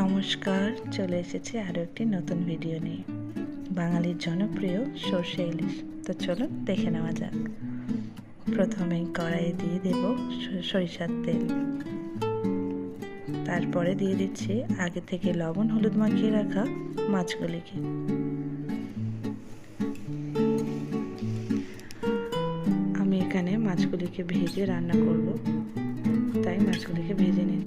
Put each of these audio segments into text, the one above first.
নমস্কার, চলে এসেছি আরও একটি নতুন ভিডিও নিয়ে। বাঙালির জনপ্রিয় সর্ষে ইলিশ। তো চলুন দেখে নেওয়া যাক। প্রথমেই কড়াইয়ে দিয়ে দেব সরিষার তেল। তারপরে দিয়ে দিচ্ছি আগে থেকে লবণ হলুদ মাখিয়ে রাখা মাছগুলিকে। আমি এখানে মাছগুলিকে ভেজে রান্না করব। তাই মাছগুলিকে ভেজে নিই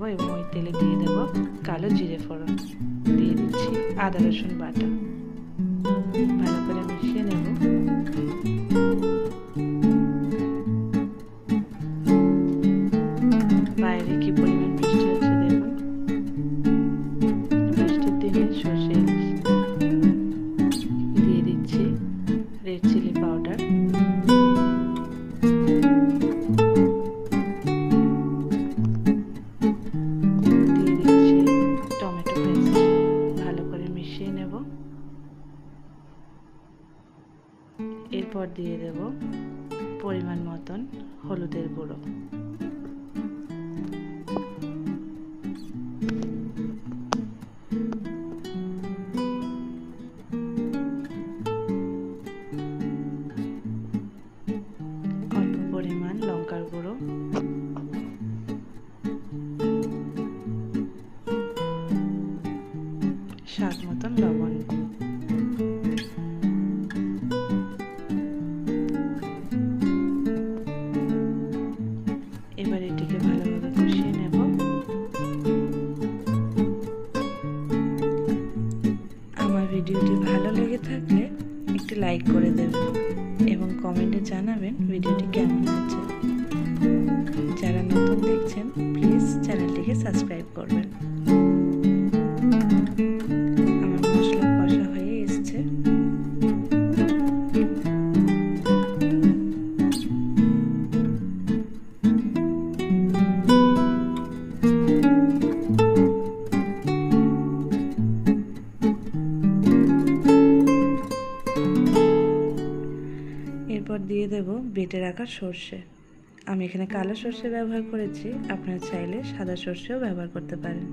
নেব এবং ওই তেলে দিয়ে দেব কালো জিরে ফোড়ন। দিয়ে দিচ্ছি আদা, রসুন বাটা। ভালো করে মিশিয়ে নেব। বাইরে কি পরিমাণ বৃষ্টি হচ্ছে দেখুন। বৃষ্টির দিনে সর্ষে এরপর দিয়ে দেব পরিমাণ মতন হলুদের গুঁড়ো। অল্প পরিমাণ লঙ্কার গুঁড়ো। স্বাদ মতন লবণ। আমার ভিডিওটি ভালো লেগে থাকলে একটি লাইক করে দেবেন এবং কমেন্টে জানাবেন ভিডিওটি কেমন হয়েছে। যারা নতুন দেখছেন, প্লিজ চ্যানেলটিকে সাবস্ক্রাইব করবেন। এরপর দিয়ে দেব বেটে রাখা সর্ষে। আমি এখানে কালো সর্ষে ব্যবহার করেছি, আপনারা চাইলে সাদা সর্ষেও ব্যবহার করতে পারেন।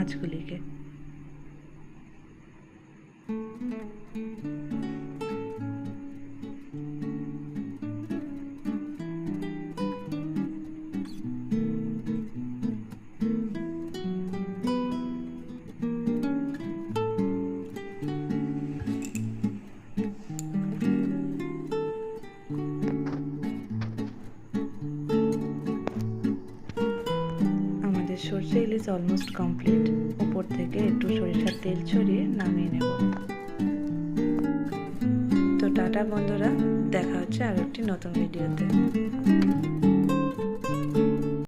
ভেজে রাখা মাছগুলিকে সর্ষে ইলিশ অলমোস্ট কমপ্লিট উপর থেকে একটু সরিষার তেল ছড়িয়ে নামিয়ে নেব। তো টাটা বন্ধুরা, দেখা হচ্ছে আর একটি নতুন ভিডিওতে